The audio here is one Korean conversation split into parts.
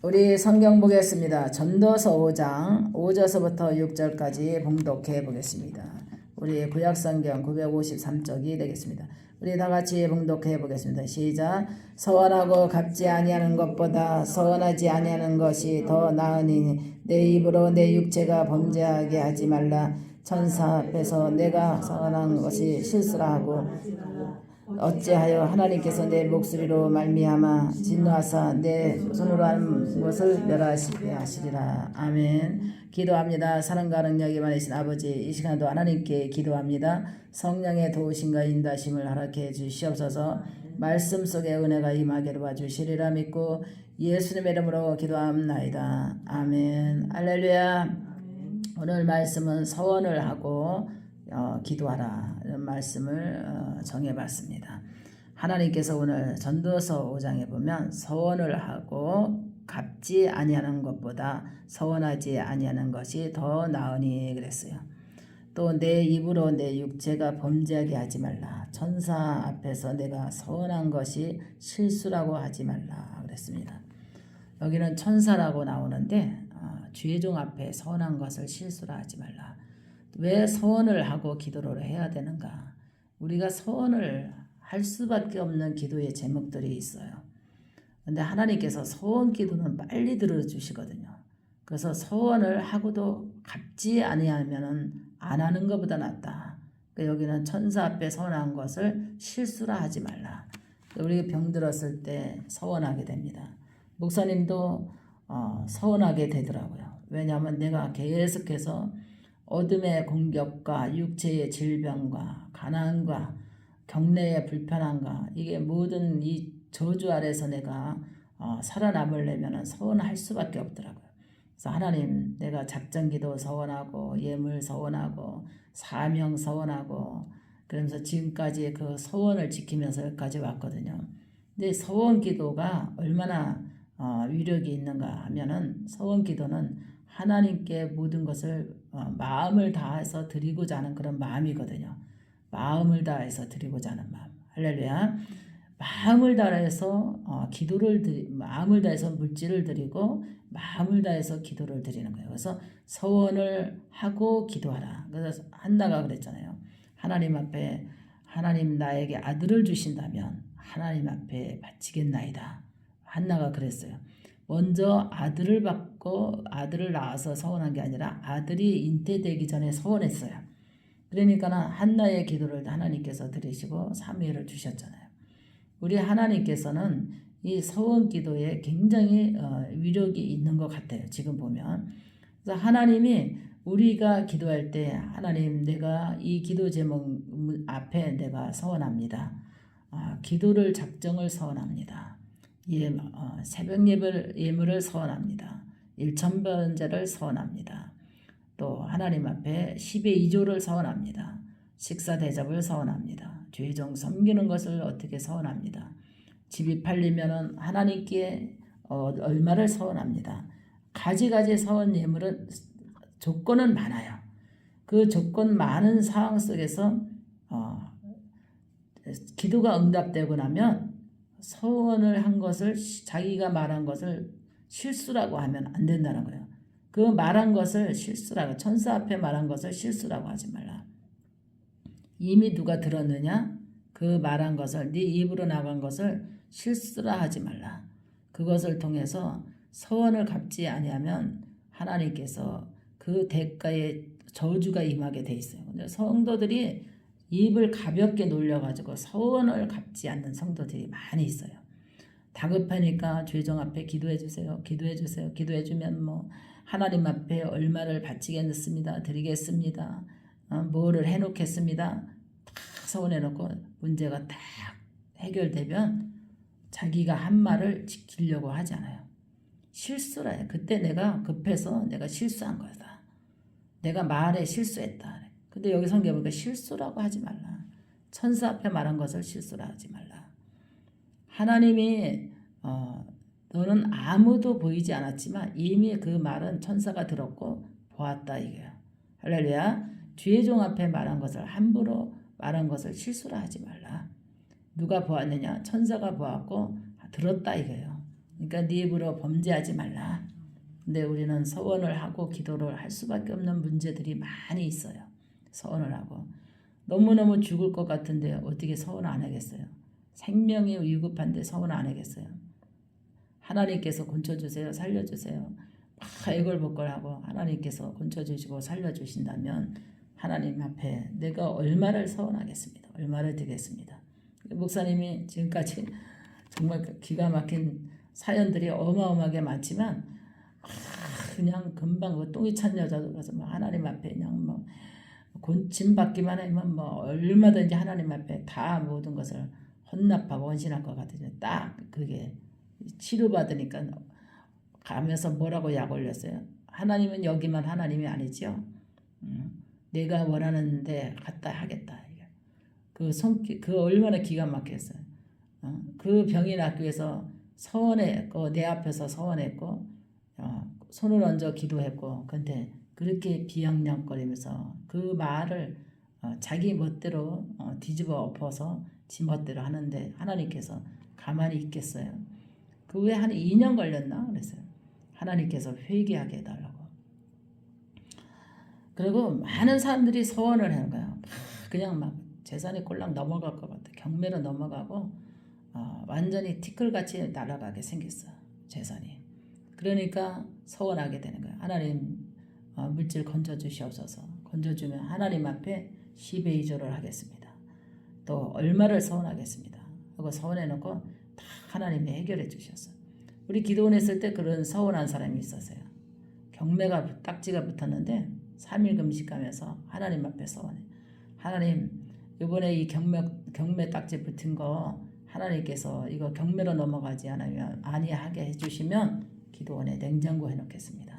우리 성경 보겠습니다. 전도서 5장 5절서부터 6절까지 봉독해 보겠습니다. 우리 구약 성경 953쪽이 되겠습니다. 우리 다 같이 봉독해 보겠습니다. 시작. 서원하고 갚지 아니하는 것보다 서원하지 아니하는 것이 더 나으니 내 입으로 내 육체가 범죄하게 하지 말라. 천사 앞에서 내가 서원한 것이 실수라 하고 어찌하여 하나님께서 내 목소리로 말미암아 진노하사 내 손으로 한 것을 멸하시게 하시리라. 아멘. 기도합니다. 사랑과 능력이 많으신 아버지 이 시간도 하나님께 기도합니다. 성령의 도우심과 인다심을 허락해 주시옵소서. 말씀 속에 은혜가 임하게 도와주시리라 믿고 예수님의 이름으로 기도합나이다. 아멘. 할렐루야. 오늘 말씀은 서원을 하고 어, 기도하라 이런 말씀을 어, 정해봤습니다. 하나님께서 오늘 전도서 5장에 보면 서원을 하고 갚지 아니하는 것보다 서원하지 아니하는 것이 더 나으니 그랬어요. 또 내 입으로 내 육체가 범죄하게 하지 말라. 천사 앞에서 내가 서원한 것이 실수라고 하지 말라 그랬습니다. 여기는 천사라고 나오는데 어, 주의종 앞에 서원한 것을 실수라 하지 말라. 왜 서원을 하고 기도를 해야 되는가? 우리가 서원을 할 수밖에 없는 기도의 제목들이 있어요. 근데 하나님께서 서원 기도는 빨리 들어주시거든요. 그래서 서원을 하고도 갚지 아니하면은 안 하는 것보다 낫다. 그러니까 여기는 천사 앞에 서원한 것을 실수라 하지 말라. 우리 병들었을 때 서원하게 됩니다. 목사님도 어, 서원하게 되더라고요. 왜냐하면 내가 계속해서 어둠의 공격과 육체의 질병과 가난과 경내의 불편함과 이게 모든 이 저주 아래서 내가 어, 살아남으려면 서원할 수밖에 없더라고요. 그래서 하나님 내가 작전기도 서원하고 예물 서원하고 사명 서원하고 그러면서 지금까지 그 서원을 지키면서 여기까지 왔거든요. 근데 서원 기도가 얼마나 어, 위력이 있는가 하면은 서원 기도는 하나님께 모든 것을 어, 마음을 다해서 드리고자 하는 그런 마음이거든요. 마음을 다해서 드리고자 하는 마음. 할렐루야. 마음을 다해서 어, 기도를 드리, 마음을 다해서 물질을 드리고 마음을 다해서 기도를 드리는 거예요. 그래서 서원을 하고 기도하라. 그래서 한나가 그랬잖아요. 하나님 앞에 하나님 나에게 아들을 주신다면 하나님 앞에 바치겠나이다. 한나가 그랬어요. 먼저 아들을 받고 아들을 낳아서 서원한 게 아니라 아들이 잉태되기 전에 서원했어요. 그러니까 한나의 기도를 하나님께서 들으시고 사무엘을 주셨잖아요. 우리 하나님께서는 이 서원 기도에 굉장히 어, 위력이 있는 것 같아요. 지금 보면. 그래서 하나님이 우리가 기도할 때 하나님 내가 이 기도 제목 앞에 내가 서원합니다. 아, 기도를 작정을 서원합니다. 예, 어, 새벽 예물, 예물을 서원합니다. 일천번제를 서원합니다. 또 하나님 앞에 10의 2조를 서원합니다. 식사 대접을 서원합니다. 죄종 섬기는 것을 어떻게 서원합니다. 집이 팔리면 하나님께 어, 얼마를 서원합니다. 가지가지 서원 예물은 조건은 많아요. 그 조건 많은 상황 속에서 어, 기도가 응답되고 나면 서원을 한 것을 자기가 말한 것을 실수라고 하면 안 된다는 거예요. 그 말한 것을 실수라고 천사 앞에 말한 것을 실수라고 하지 말라. 이미 누가 들었느냐? 그 말한 것을 네 입으로 나간 것을 실수라 하지 말라. 그것을 통해서 서원을 갚지 아니하면 하나님께서 그 대가에 저주가 임하게 돼 있어요. 성도들이 입을 가볍게 놀려가지고 서원을 갚지 않는 성도들이 많이 있어요. 다급하니까 죄정 앞에 기도해 주세요. 기도해 주세요. 기도해 주면 뭐 하나님 앞에 얼마를 바치겠습니다. 드리겠습니다. 어, 뭐를 해놓겠습니다. 다 서원해 놓고 문제가 딱 해결되면 자기가 한 말을 지키려고 하지 않아요. 실수라 해. 그때 내가 급해서 내가 실수한 거다. 내가 말에 실수했다. 근데 여기 성경 보니까 실수라고 하지 말라. 천사 앞에 말한 것을 실수라 하지 말라. 하나님이 어, 너는 아무도 보이지 않았지만 이미 그 말은 천사가 들었고 보았다 이거야. 할렐루야. 주의 종 앞에 말한 것을 함부로 말한 것을 실수라 하지 말라. 누가 보았느냐? 천사가 보았고 들었다 이거예요. 그러니까 네 입으로 범죄하지 말라. 근데 우리는 서원을 하고 기도를 할 수밖에 없는 문제들이 많이 있어요. 서원을 하고 너무너무 죽을 것 같은데 어떻게 서원 안 하겠어요? 생명이 위급한데 서원 안 하겠어요? 하나님께서 건져주세요, 살려주세요. 막 애걸복걸하고 하나님께서 건져주시고 살려주신다면 하나님 앞에 내가 얼마를 서원하겠습니다. 얼마를 드리겠습니다. 목사님이 지금까지 정말 그 기가 막힌 사연들이 어마어마하게 많지만 아, 그냥 금방 그 똥이 찬 여자도 가서 뭐 하나님 앞에 그냥 뭐 곤침 받기만 하면 뭐 얼마든지 하나님 앞에 다 모든 것을 헌납하고 헌신할 것 같아요. 딱 그게 치료받으니까 가면서 뭐라고 약 올렸어요. 하나님은 여기만 하나님이 아니죠. 음, 내가 원하는데 갖다 하겠다. 그 손기 그 얼마나 기가 막혔어요. 어, 그 병이 낫기 위해서 서원했고 내 앞에서 서원했고 어, 손을 얹어 기도했고 근데 그렇게 비양냥거리면서 그 말을 어, 자기 멋대로 어, 뒤집어 엎어서 지 멋대로 하는데 하나님께서 가만히 있겠어요. 그 후에 한 2년 걸렸나 그랬어요. 하나님께서 회개하게 해달라고. 그리고 많은 사람들이 소원을 하는 거야. 막 그냥 막 재산이 꼴랑 넘어갈 것 같아. 경매로 넘어가고 어, 완전히 티끌같이 날아가게 생겼어. 재산이. 그러니까 서원하게 되는 거야. 하나님 어, 물질 건져 주시옵소서. 건져 주면 하나님 앞에 10의 2조를 하겠습니다. 또 얼마를 서원하겠습니다. 하고 서원해 놓고 다 하나님이 해결해 주셨어. 우리 기도원 했을 때 그런 서원한 사람이 있었어요. 경매가 딱지가 붙었는데 3일 금식하면서 하나님 앞에 서원해. 하나님 이번에 이 경매 경매 딱지 붙은 거 하나님께서 이거 경매로 넘어가지 않으면 아니하게 해주시면 기도원에 냉장고 해놓겠습니다.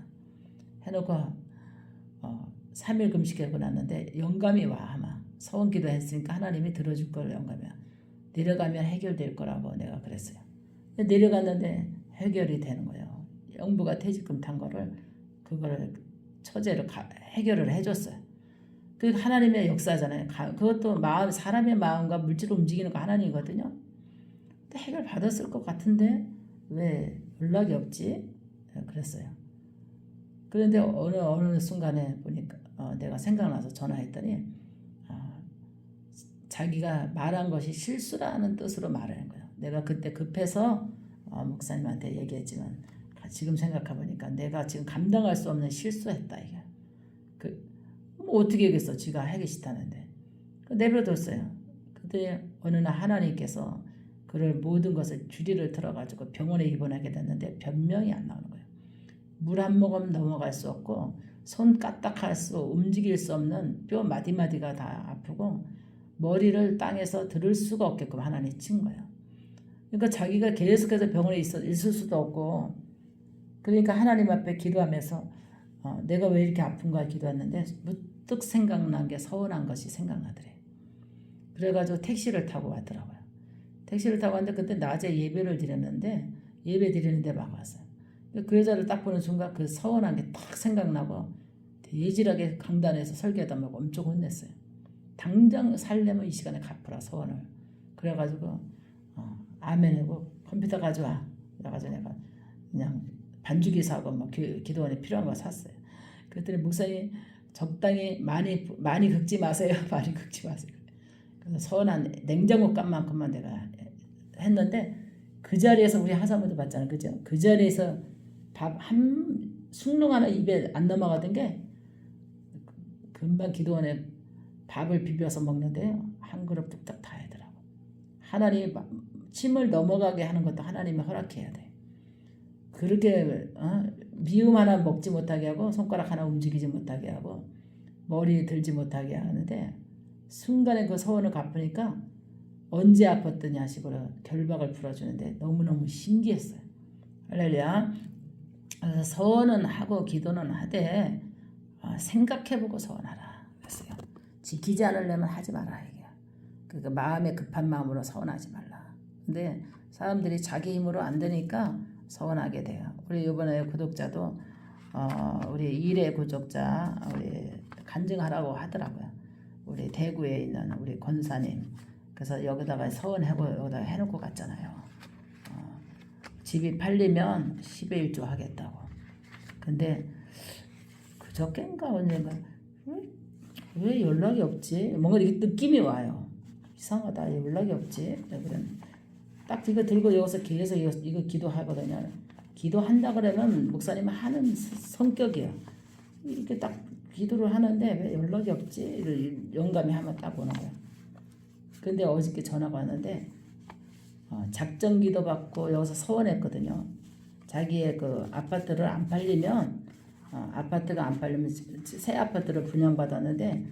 해놓고 어, 3일 금식하고 났는데 영감이 와 아마 서원 기도 했으니까 하나님이 들어줄 걸 영감이야. 내려가면 해결될 거라고 내가 그랬어요. 내려갔는데 해결이 되는 거예요. 영부가 퇴직금 탄 거를 그거를 처제로 가, 해결을 해줬어요. 그 하나님의 역사잖아요. 가, 그것도 마음 사람의 마음과 물질을 움직이는 거 하나님이거든요. 해결 받았을 것 같은데 왜 연락이 없지? 네, 그랬어요. 그런데 어느 어느 순간에 보니까 어, 내가 생각나서 전화했더니 어, 자기가 말한 것이 실수라는 뜻으로 말하는 거예요. 내가 그때 급해서 어, 목사님한테 얘기했지만 지금 생각해 보니까 내가 지금 감당할 수 없는 실수했다 이게. 그 뭐 어떻게 하겠어? 지가 하기 싫다는데 그 내버려뒀어요. 그때 어느 날 하나님께서 그를 모든 것을 주리를 들어가지고 병원에 입원하게 됐는데 변명이 안 나오는 거예요. 물 한 모금 넘어갈 수 없고 손 까딱할 수 움직일 수 없는 뼈 마디마디가 다 아프고 머리를 땅에서 들을 수가 없게끔 하나님 친 거예요. 그러니까 자기가 계속해서 병원에 있어 있을 수도 없고 그러니까 하나님 앞에 기도하면서 어, 내가 왜 이렇게 아픈가 기도했는데 문득 생각난 게 서운한 것이 생각나더래. 그래가지고 택시를 타고 왔더라고요. 택시를 타고 왔는데 그때 낮에 예배를 드렸는데 예배 드리는데 막 왔어요. 그 여자를 딱 보는 순간 그 서운한 게 딱 생각나고 대질하게 강단에서 설교하다 말고 엄청 혼냈어요. 당장 살려면 이 시간에 갚으라 서원을. 그래가지고 어, 아멘하고 컴퓨터 가져와. 그래가지고 내가 그냥 반주기 사고 뭐 기, 기도원에 필요한 거 샀어요. 그랬더니 목사님 적당히 많이 많이 긁지 마세요. 많이 긁지 마세요. 그래서 서운한 냉장고 값만큼만 내가 했는데 그 자리에서 우리 하사모도 봤잖아요. 그죠? 그 자리에서 밥 한 숭늉 하나 입에 안 넘어가던 게 금방 기도원에 밥을 비벼서 먹는데요. 한 그릇 뚝딱 다 하더라고. 하나님이 침을 넘어가게 하는 것도 하나님이 허락해야 돼. 그렇게 어? 미음 하나 먹지 못하게 하고 손가락 하나 움직이지 못하게 하고 머리 들지 못하게 하는데 순간에 그 소원을 갚으니까 언제 아팠더냐 식으로 결박을 풀어주는데 너무너무 신기했어요. 할렐루야. 그래서 서원은 하고 기도는 하되 어, 생각해보고 서원하라. 그랬어요. 지키지 않으려면 하지 마라 이게. 그러니까 마음에 급한 마음으로 서원하지 말라. 근데 사람들이 자기 힘으로 안 되니까 서원하게 돼요. 우리 이번에 구독자도 어, 우리 일의 구독자 우리 간증하라고 하더라고요. 우리 대구에 있는 우리 권사님. 그래서 여기다가 서원하고 여기다가 해놓고 갔잖아요. 어, 집이 팔리면 10의 1조 하겠다고. 근데 그저께인가 언젠가 왜, 왜 연락이 없지? 뭔가 이렇게 느낌이 와요. 이상하다. 연락이 없지? 그래. 딱 이거 들고 여기서 계속 이거, 이거 기도하거든요. 기도한다 그러면 목사님은 하는 스- 성격이에요. 이렇게 딱 기도를 하는데 왜 연락이 없지? 영감이 한번 딱 오는 거야. 근데 어저께 전화가 왔는데 어, 작전 기도 받고 여기서 서원했거든요. 자기의 그 아파트를 안 팔리면 어, 아파트가 안 팔리면 새 아파트를 분양받았는데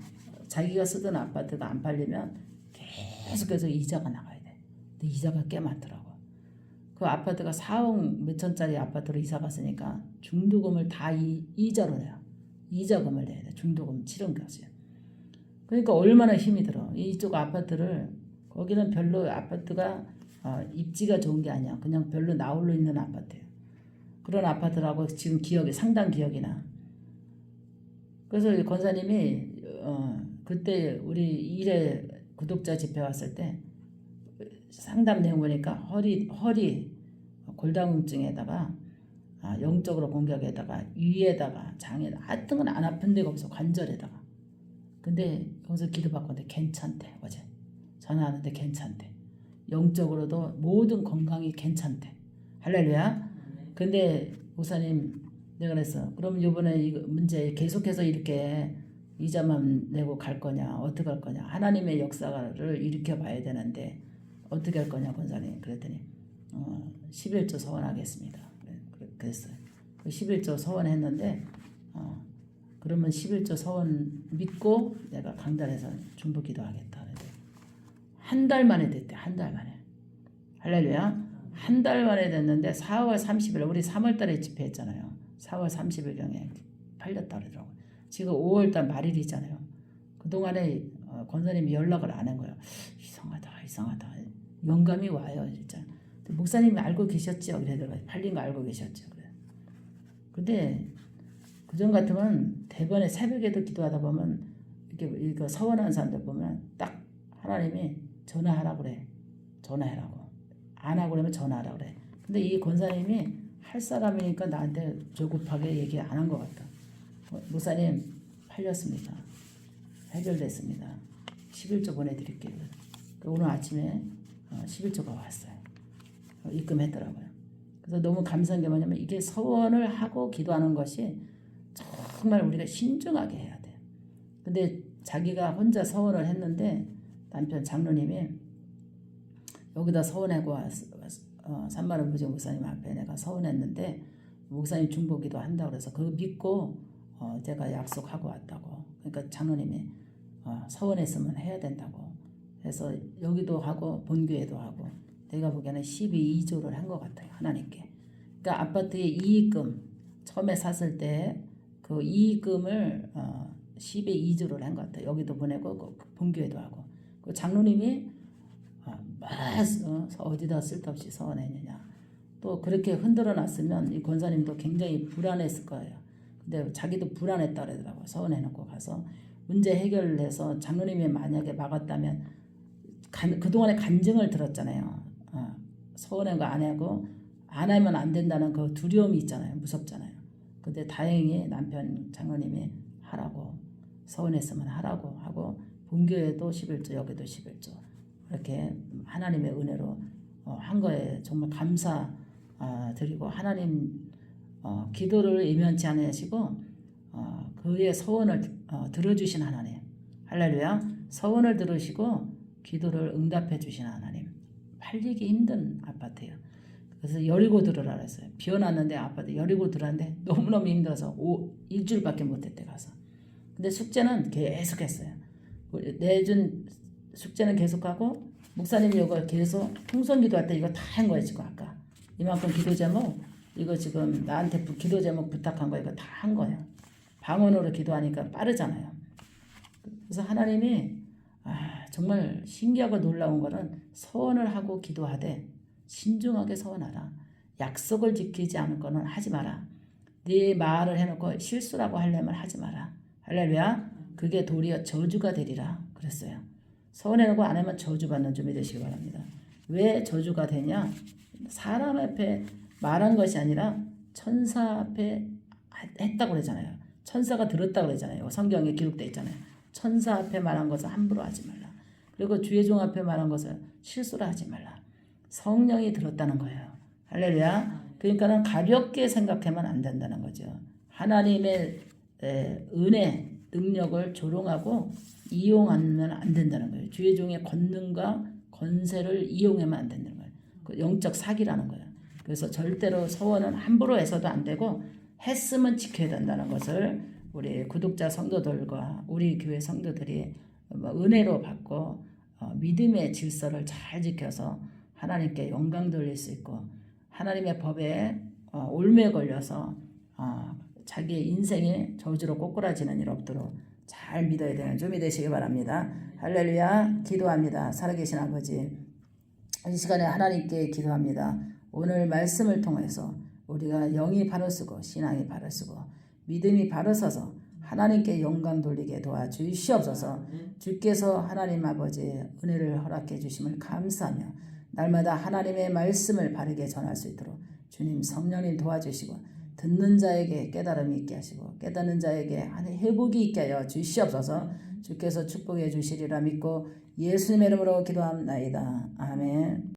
자기가 쓰던 아파트가 안 팔리면 계속해서 이자가 나가야 돼. 근데 이자가 꽤 많더라고. 그 아파트가 4억 몇천짜리 아파트로 이사 갔으니까 중도금을 다 이, 이자로 내요. 이자금을 내야 돼. 중도금 치른 것이요. 그러니까 얼마나 힘이 들어. 이쪽 아파트를 거기는 별로 아파트가 어, 입지가 좋은 게 아니야. 그냥 별로 나홀로 있는 아파트예요. 그런 아파트라고 지금 기억이 상당 기억이 나. 그래서 이 권사님이 어, 그때 우리 일에 구독자 집회 왔을 때 상담 내용 보니까 허리 허리 골다공증에다가 아, 영적으로 공격에다가 위에다가 장에 하여튼 건안 아픈 데가 없어 관절에다가 근데 여기서 기도 받고 근데 괜찮대 어제 전화하는데 괜찮대 영적으로도 모든 건강이 괜찮대. 할렐루야. 근데 목사님 내가 그랬어. 그럼 이번에 이 문제 계속해서 이렇게 이자만 내고 갈 거냐? 어떻게 할 거냐? 하나님의 역사를 일으켜 봐야 되는데 어떻게 할 거냐 권사님? 그랬더니 어, 11조 서원하겠습니다. 그랬어요. 그 11조 서원했는데 어, 그러면 11조 서원 믿고 내가 강단에서 중보 기도하겠다 한 달 만에 됐대 한 달 만에. 할렐루야. 한 달 만에 됐는데 4월 30일 우리 3월 달에 집회했잖아요. 4월 30일경에 팔렸다 그러더라고요. 지금 5월 달 말일이잖아요. 그동안에 어, 권사님이 연락을 안 한 거예요. 이상하다 이상하다. 영감이 와요 진짜. 목사님이 알고 계셨죠? 그래더라고요. 팔린 거 알고 계셨죠? 그래 근데 그전 같으면 대번에 새벽에도 기도하다 보면 이렇게 이거 서원하는 사람들 보면 딱 하나님이 전화하라 그래. 전화해라고. 안 하고 그러면 전화하라 그래. 근데 이 권사님이 할 사람이니까 나한테 조급하게 얘기 안 한 것 같다. 어, 목사님 팔렸습니다. 해결됐습니다. 11조 보내드릴게요. 그 오늘 아침에 어, 11조가 왔어요. 어, 입금했더라고요. 그래서 너무 감사한 게 뭐냐면 이게 서원을 하고 기도하는 것이 정말 우리가 신중하게 해야 돼. 근데 자기가 혼자 서원을 했는데 남편 장로님이 여기다 서원하고 왔, 어, 산마른 부정 목사님 앞에 내가 서원했는데 목사님 중보기도 한다고 그래서 그거 믿고 어, 제가 약속하고 왔다고. 그러니까 장로님이 어, 서원했으면 해야 된다고. 그래서 여기도 하고 본교회도 하고 내가 보기에는 12조를 한 것 같아요 하나님께. 그러니까 아파트의 이익금 처음에 샀을 때 그 이익금을 어, 10의 2조를 한 것 같아요. 여기도 보내고 그 본교회도 하고 그 장로님이 어, 막 어, 어디다 쓸데없이 서원했느냐. 또 그렇게 흔들어 놨으면 이 권사님도 굉장히 불안했을 거예요. 근데 자기도 불안했다 그러더라고요. 서원해놓고 가서 문제 해결을 해서 장로님이 만약에 막았다면 간, 그동안에 간증을 들었잖아요. 어, 서운한 거안 하고 안 하면 안 된다는 그 두려움이 있잖아요. 무섭잖아요. 근데 다행히 남편 장로님이 하라고 서운했으면 하라고 하고 본교에도 11조 여기도 11조 이렇게 하나님의 은혜로 어, 한 거에 정말 감사 어, 드리고 하나님 어, 기도를 이면치 않으시고 어, 그의 서원을 어, 들어주신 하나님 할렐루야 서원을 들으시고 기도를 응답해 주신 하나님 팔리기 힘든 아파트예요. 그래서 여리고 들으라 그랬어요. 비 왔는데 아파트 여리고 들었는데 너무너무 힘들어서 오, 일주일밖에 못했대 가서. 근데 숙제는 계속했어요. 내준 숙제는 계속하고 목사님이 이거 계속 통성 기도할 때 이거 다 한 거예요 지금 아까 이만큼 기도 제목 이거 지금 나한테 부- 기도 제목 부탁한 거 이거 다 한 거예요. 방언으로 기도하니까 빠르잖아요. 그래서 하나님이 아, 정말 신기하고 놀라운 거는 서원을 하고 기도하되 신중하게 서원하라. 약속을 지키지 않을 거는 하지 마라. 네 말을 해놓고 실수라고 하려면 하지 마라. 할렐루야. 그게 도리어 저주가 되리라. 그랬어요. 서원해놓고 안 하면 저주받는 좀 믿으시기 바랍니다. 왜 저주가 되냐? 사람 앞에 말한 것이 아니라 천사 앞에 했다고 그러잖아요. 천사가 들었다고 그러잖아요. 성경에 기록돼 있잖아요. 천사 앞에 말한 것을 함부로 하지 말라. 그리고 주의 종 앞에 말한 것을 실수로 하지 말라. 성령이 들었다는 거예요. 할렐루야. 그러니까는 가볍게 생각하면 안 된다는 거죠. 하나님의 에, 은혜, 능력을 조롱하고 이용하면 안 된다는 거예요. 주의 종의 권능과 건세를 이용하면 안 된다는 거예요. 그 영적 사기라는 거예요. 그래서 절대로 서원은 함부로 해서도 안 되고 했으면 지켜야 된다는 것을 우리 구독자 성도들과 우리 교회 성도들이 뭐 은혜로 받고 어, 믿음의 질서를 잘 지켜서 하나님께 영광 돌릴 수 있고 하나님의 법에 어, 올매 걸려서 어, 자기의 인생이 저주로 꼬꾸라지는 일 없도록 잘 믿어야 되는 좀이 되시기 바랍니다. 할렐루야 기도합니다. 살아계신 아버지 이 시간에 하나님께 기도합니다. 오늘 말씀을 통해서 우리가 영이 바로 쓰고 신앙이 바로 쓰고 믿음이 바로 서서 하나님께 영광 돌리게 도와주시옵소서. 주께서 하나님 아버지의 은혜를 허락해 주심을 감사하며 날마다 하나님의 말씀을 바르게 전할 수 있도록 주님 성령님 도와주시고 듣는 자에게 깨달음이 있게 하시고 깨닫는 자에게 회복이 있게 하여 주시옵소서. 주께서 축복해 주시리라 믿고 예수님의 이름으로 기도합나이다. 아멘.